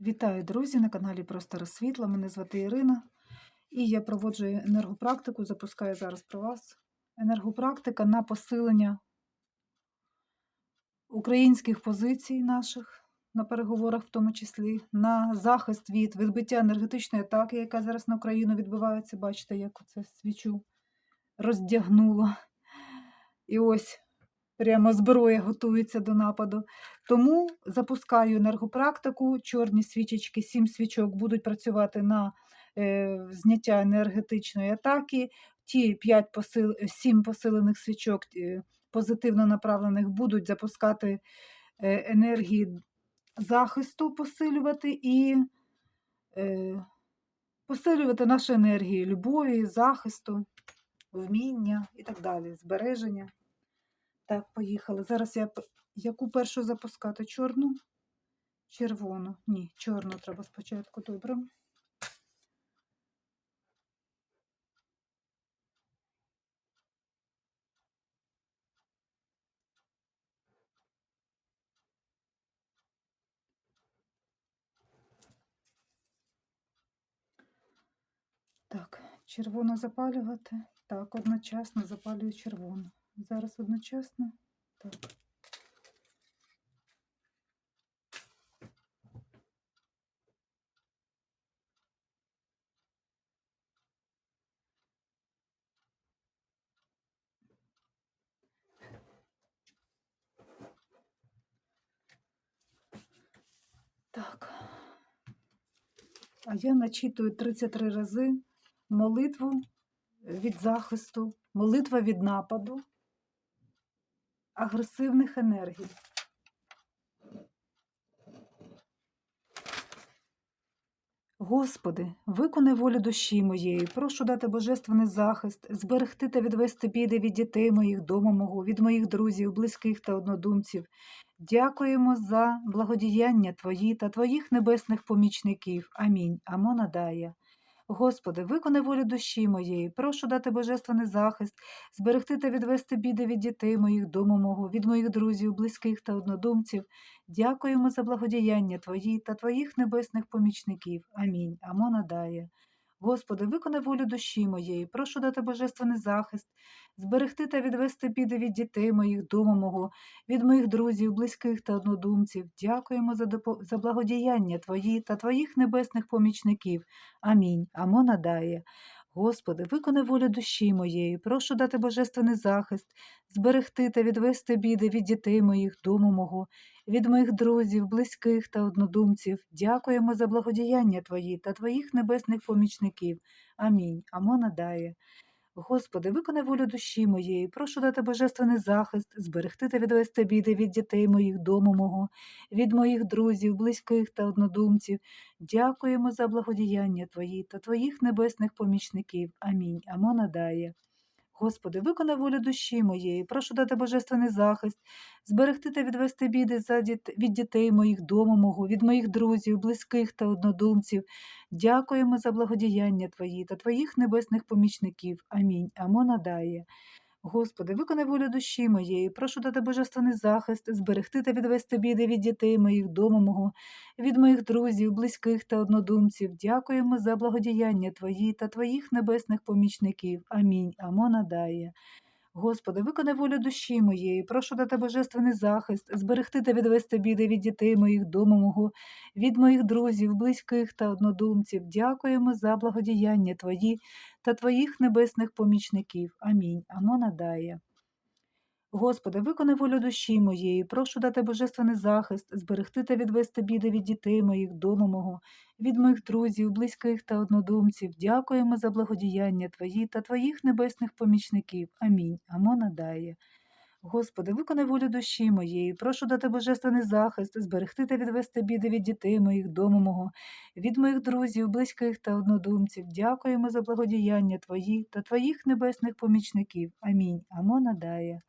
Вітаю, друзі, на каналі Простора Світла. Мене звати Ірина. І я проводжу енергопрактику, запускаю зараз про вас. Енергопрактика на посилення українських позицій наших на переговорах, в тому числі, на захист від відбиття енергетичної атаки, яка зараз на Україну відбувається. Бачите, як оце свічу роздягнуло. І ось прямо зброя готується до нападу. Тому запускаю енергопрактику, чорні свічечки, сім свічок будуть працювати на е, зняття енергетичної атаки. Ті 5 посил, 7 посилених свічок е, позитивно направлених будуть запускати е, енергії захисту, посилювати і посилювати наші енергії любові, захисту, вміння і так далі, збереження. Так, поїхали. Зараз я яку першу запускати? Чорну? Червону. Ні, чорну треба спочатку. Добре. Так, червоно запалювати. Так, одночасно запалюю червону. Зараз одночасно. Так. Так. А я начитую 33 рази молитву від захисту, молитва від нападу, агресивних енергій. Господи, виконай волю душі моєї, прошу дати божественний захист, зберегти та відвести біди від дітей моїх, дому мого, від моїх друзів, близьких та однодумців. Дякуємо за благодіяння Твої та Твоїх небесних помічників. Амінь. Амона дає. Господи, виконай волю душі моєї, прошу дати божественний захист, зберегти та відвести біди від дітей моїх, дому мого, від моїх друзів, близьких та однодумців. Дякуємо за благодіяння Твої та Твоїх небесних помічників. Амінь. Амона дає. Господи, виконай волю душі моєї, прошу дати божественний захист, зберегти та відвести біди від дітей моїх, дому мого, від моїх друзів, близьких та однодумців. Дякуємо за, допо... за благодіяння Твої та Твоїх небесних помічників. Амінь. Амона дає. Господи, виконай волю душі моєї, прошу дати божественний захист, зберегти та відвести біди від дітей моїх, дому мого, від моїх друзів, близьких та однодумців. Дякуємо за благодіяння Твої та Твоїх небесних помічників. Амінь. Амона дає. Господи, виконай волю душі моєї, прошу дати божественний захист, зберегти та відвести біди від дітей моїх, дому мого, від моїх друзів, близьких та однодумців. Дякуємо за благодіяння Твої та Твоїх небесних помічників. Амінь. Амона дає. Господи, виконай волю душі моєї, прошу дати божественний захист, зберегти та відвести біди від дітей моїх, дому мого, від моїх друзів, близьких та однодумців. Дякуємо за благодіяння Твої та Твоїх небесних помічників. Амінь. Амона дає. Господи, виконай волю душі моєї, прошу дати божественний захист, зберегти та відвести біди від дітей моїх, дому мого, від моїх друзів, близьких та однодумців. Дякуємо за благодіяння Твої та Твоїх небесних помічників. Амінь. Амона дає. Господи, виконай волю душі моєї, прошу дати божественний захист, зберегти та відвести біди від дітей моїх, дому мого, від моїх друзів, близьких та однодумців. Дякуємо за благодіяння Твої та Твоїх небесних помічників. Амінь. Амона дає. Господи, виконай волю душі моєї, прошу дати божественний захист, зберегти та відвести біди від дітей моїх, дому мого, від моїх друзів, близьких та однодумців. Дякуємо за благодіяння Твої та Твоїх небесних помічників. Амінь. Амона дає. Господи, виконай волю душі моєї, прошу дати божественний захист, зберегти та відвести біди від дітей моїх, дому мого, від моїх друзів, близьких та однодумців. Дякуємо за благодіяння Твої та Твоїх небесних помічників. Амінь. Амона дає.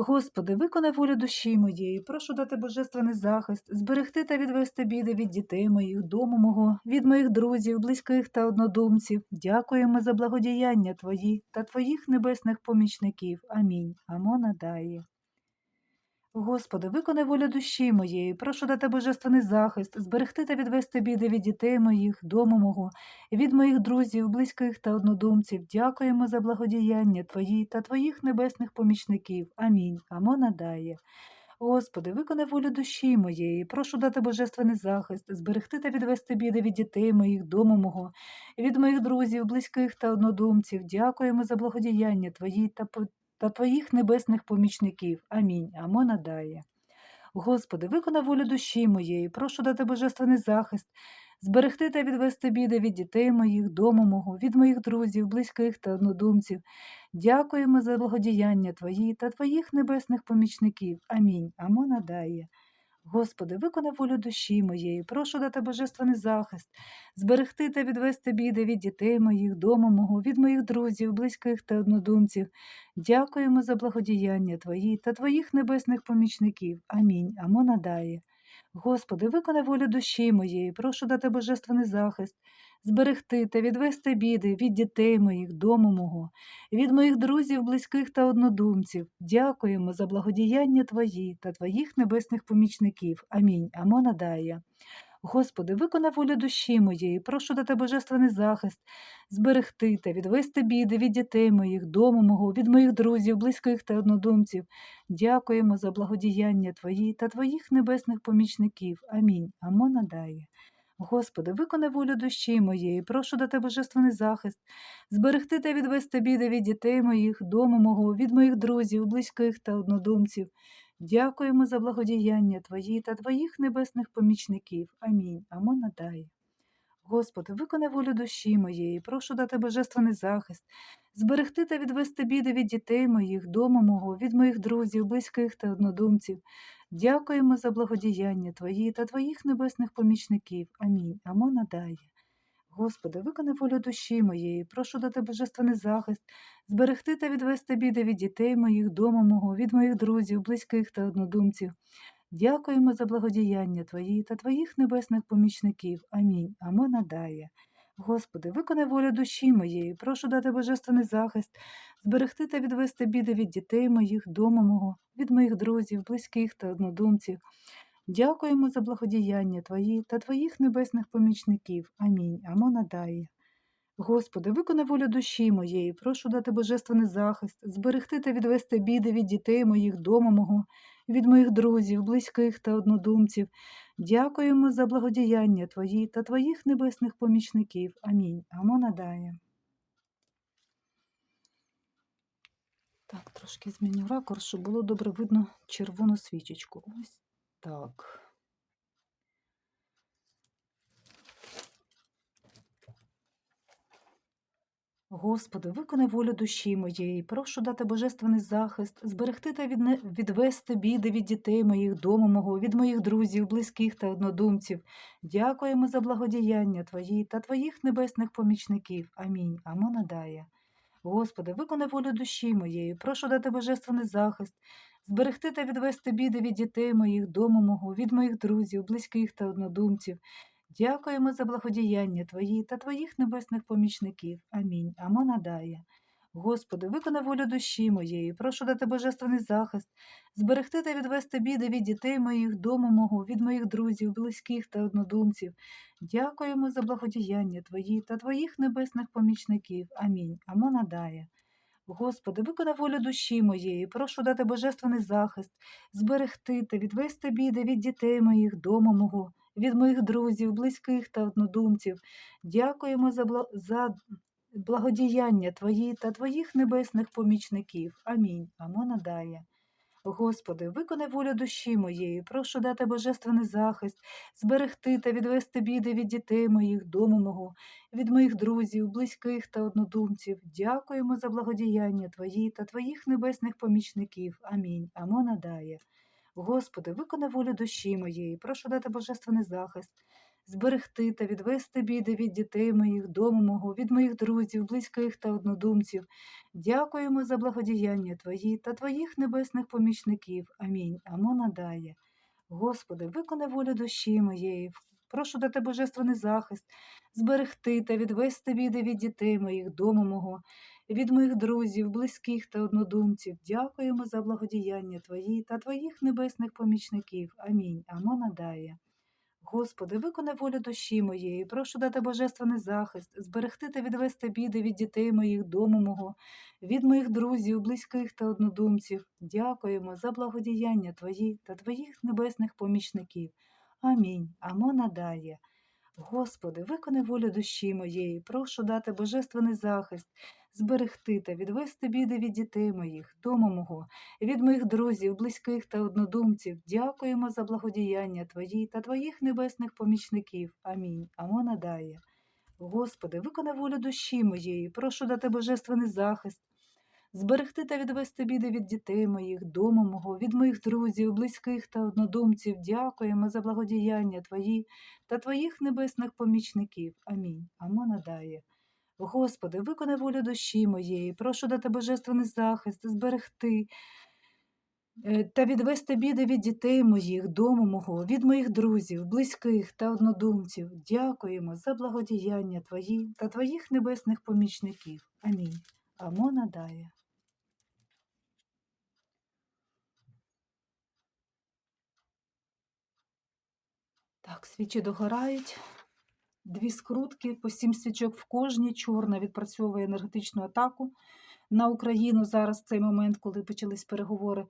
Господи, виконай волю душі моєї, прошу дати божественний захист, зберегти та відвести біди від дітей моїх, дому мого, від моїх друзів, близьких та однодумців. Дякуємо за благодіяння Твої та Твоїх небесних помічників. Амінь. Амона дає. Господи, виконай волю душі моєї, прошу дати божественний захист, зберегти та відвести біди від дітей моїх, дому мого, від моїх друзів, близьких та однодумців. Дякуємо за благодіяння Твої та Твоїх небесних помічників. Амінь. Амона дає. Господи, виконай волю душі моєї, прошу дати божественний захист, зберегти та відвести біди від дітей моїх, дому мого, від моїх друзів, близьких та однодумців. Дякуємо за благодіяння Твої та, та Твоїх небесних помічників. Амінь. Амона дає. Господи, виконай волю душі моєї, прошу дати божественний захист, зберегти та відвести біди від дітей моїх, дому мого, від моїх друзів, близьких та однодумців. Дякуємо за благодіяння Твої та Твоїх небесних помічників. Амінь. Амона дає. Господи, виконай волю душі моєї, прошу дати божественний захист, зберегти та відвести біди від дітей моїх, дому мого, від моїх друзів, близьких та однодумців. Дякуємо за благодіяння Твої та Твоїх небесних помічників. Амінь. Амона дає. Господи, виконай волю душі моєї, прошу дати божественний захист, зберегти та відвести біди від дітей моїх, дому мого, від моїх друзів, близьких та однодумців. Дякуємо за благодіяння Твої та Твоїх небесних помічників. Амінь. Амона дає. Господи, виконай волю душі моєї, прошу дати божественний захист, зберегти та відвести біди від дітей моїх, дому мого, від моїх друзів, близьких та однодумців. Дякуємо за благодіяння Твої та Твоїх небесних помічників. Амінь. Амона дає. Господи, виконай волю душі моєї, прошу дати божественний захист, зберегти та відвести біди від дітей моїх, дому мого, від моїх друзів, близьких та однодумців. Дякуємо за благодіяння Твої та Твоїх небесних помічників. Амінь. Амон дає. Господи, виконай волю душі моєї, прошу дати божественний захист, зберегти та відвести біди від дітей моїх, дому мого, від моїх друзів, близьких та однодумців. Дякуємо за благодіяння Твої та Твоїх небесних помічників. Амінь. Амона дає. Господи, виконай волю душі моєї, прошу дати божественний захист, зберегти та відвести біди від дітей моїх, дому мого, від моїх друзів, близьких та однодумців. Дякуємо за благодіяння Твої та Твоїх небесних помічників. Амінь. Амона дає. Господи, виконай волю душі моєї, прошу дати божественний захист, зберегти та відвести біди від дітей моїх, дому мого, від моїх друзів, близьких та однодумців. Дякуємо за благодіяння Твої та Твоїх небесних помічників. Амінь. Амона дає. Господи, виконай волю душі моєї, прошу дати божественний захист, зберегти та відвести біди від дітей моїх, дому мого, від моїх друзів, близьких та однодумців. Дякуємо за благодіяння Твої та Твоїх небесних помічників. Амінь. Амона дає. Так, трошки зміню ракурс, щоб було добре видно червону свічечку. Ось так. Господи, виконай волю душі моєї, прошу дати божественний захист, зберегти та відвести біди від дітей моїх, дому мого, від моїх друзів, близьких та однодумців. Дякуємо за благодіяння Твої та Твоїх небесних помічників. Амінь. Амона дає. Господи, виконай волю душі моєї, прошу дати божественний захист, зберегти та відвести біди від дітей моїх, дому мого, від моїх друзів, близьких та однодумців. Дякуємо за благодіяння Твої та Твоїх небесних помічників. Амінь. Амона дає. Господи, виконай волю душі моєї, прошу дати божественний захист, зберегти та відвести біди від дітей моїх, дому мого, від моїх друзів, близьких та однодумців. Дякуємо за благодіяння Твої та Твоїх небесних помічників. Амінь. Амона дає. Господи, виконай волю душі моєї, прошу дати божественний захист, зберегти та відвести біди від дітей моїх, дому мого, від моїх друзів, близьких та однодумців. Дякуємо за, за благодіяння Твої та Твоїх небесних помічників. Амінь. Амона дає. Господи, виконай волю душі моєї, прошу дати божественний захист, зберегти та відвести біди від дітей моїх, дому мого, від моїх друзів, близьких та однодумців. Дякуємо за благодіяння Твої та Твоїх небесних помічників. Амінь. Амона дає. Господи, виконай волю душі моєї, прошу дати божественний захист, зберегти та відвести біди від дітей моїх, дому мого, від моїх друзів, близьких та однодумців. Дякуємо за благодіяння Твої та Твоїх небесних помічників. Амінь. Амона дає. Господи, виконай волю душі моєї, прошу дати божественний захист, зберегти та відвести біди від дітей моїх, дому мого, від моїх друзів, близьких та однодумців. Дякуємо за благодіяння Твої та Твоїх небесних помічників. Амінь. Амона дає. Господи, виконай волю душі моєї, прошу дати божественний захист, зберегти та відвести біди від дітей моїх, дому мого, від моїх друзів, близьких та однодумців. Дякуємо за благодіяння Твої та Твоїх небесних помічників. Амінь. Амона дає. Господи, виконай волю душі моєї, прошу дати божественний захист, зберегти та відвести біди від дітей моїх, дому мого, від моїх друзів, близьких та однодумців. Дякуємо за благодіяння Твої та Твоїх небесних помічників. Амінь. Амона дає. Господи, виконай волю душі моєї, прошу дати божественний захист, зберегти та відвести біди від дітей моїх, дому мого, від моїх друзів, близьких та однодумців. Дякуємо за благодіяння Твої та Твоїх небесних помічників. Амінь. Амона дає. Господи, виконай волю душі моєї, прошу дати божественний захист, зберегти е, та відвести біди від дітей моїх, дому мого, від моїх друзів, близьких та однодумців. Дякуємо за благодіяння Твої та Твоїх небесних помічників. Амінь. Амона дає. Так, свічі догорають. Дві скрутки, по сім свічок в кожній. Чорна відпрацьовує енергетичну атаку на Україну зараз в цей момент, коли почались переговори.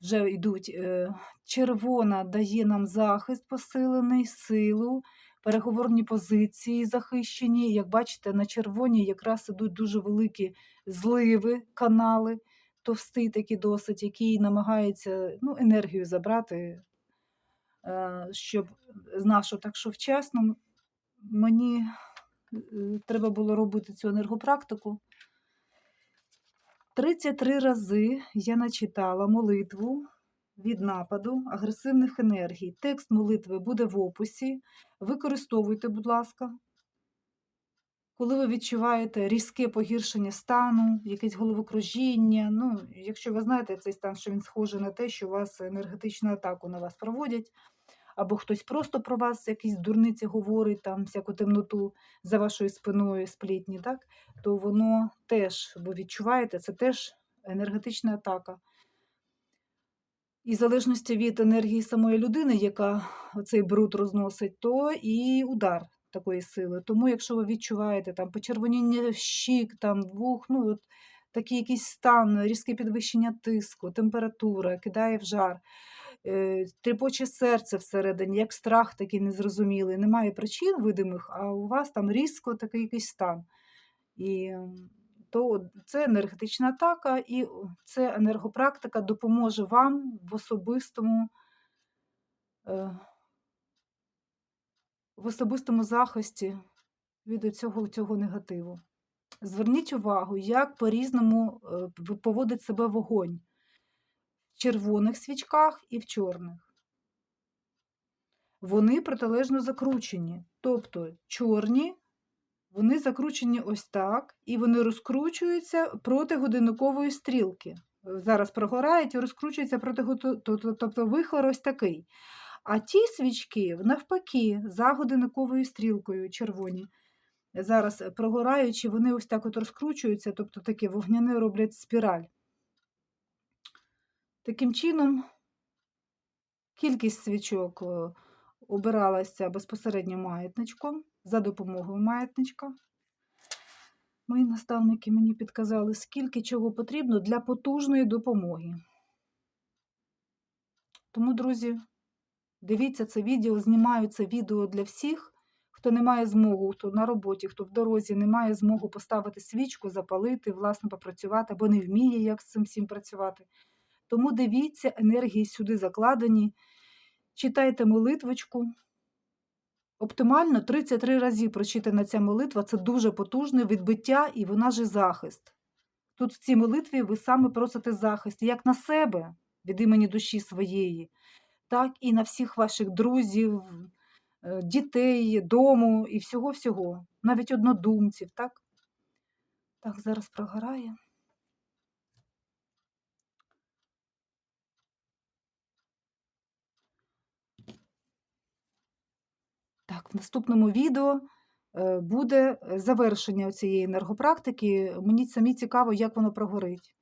Вже йдуть. Е, червона дає нам захист посилений, силу, переговорні позиції захищені. Як бачите, на червоній якраз ідуть дуже великі зливи, канали, товстий такі досить, які намагаються ну, енергію забрати, щоб з нашого так що вчасно мені е, треба було робити цю енергопрактику. 33 рази я начитала молитву від нападу агресивних енергій. Текст молитви буде в описі. Використовуйте, будь ласка. Коли ви відчуваєте різке погіршення стану, якесь головокружіння, ну, якщо ви знаєте цей стан, що він схожий на те, що у вас енергетичну атаку на вас проводять, або хтось просто про вас якісь дурниці говорить, там всяку темноту за вашою спиною сплітні, так? то воно теж, бо відчуваєте, це теж енергетична атака. І в залежності від енергії самої людини, яка цей бруд розносить, то і удар такої сили. Тому, якщо ви відчуваєте там почервоніння щік, там вух, ну от такий якийсь стан, різке підвищення тиску, температура, кидає в жар, тріпоче серце всередині, як страх такий незрозумілий. Немає причин видимих, а у вас там різко такий якийсь стан. І то це енергетична атака, і це енергопрактика допоможе вам в особистому. Е, в особистому захисті від цього, цього негативу. Зверніть увагу, як по-різному е, поводить себе вогонь червоних свічках і в чорних. Вони протилежно закручені. Тобто чорні, вони закручені ось так, і вони розкручуються проти годинникової стрілки. Зараз прогорають і розкручуються проти тобто вихор ось такий. А ті свічки, навпаки, за годинниковою стрілкою червоні. Зараз прогораючи, вони ось так от розкручуються, тобто таке вогняне роблять спіраль. Таким чином, кількість свічок е, обиралася безпосередньо маятничком за допомогою маятничка. Мої наставники мені підказали, скільки чого потрібно для потужної допомоги. Тому, друзі, дивіться це відео, знімаю це відео для всіх, хто не має змогу, хто на роботі, хто в дорозі не має змогу поставити свічку, запалити, власне, попрацювати, або не вміє, як з цим всім працювати. Тому дивіться, енергії сюди закладені, читайте молитвочку. Оптимально 33 рази прочитана ця молитва це дуже потужне відбиття і вона ж захист. Тут в цій молитві ви саме просите захист як на себе від імені душі своєї, так і на всіх ваших друзів, е, дітей, дому і всього-всього, навіть однодумців. Так, Так, зараз прогорає. Так, в наступному відео е, буде е, завершення цієї енергопрактики. Мені самі цікаво, як воно прогорить.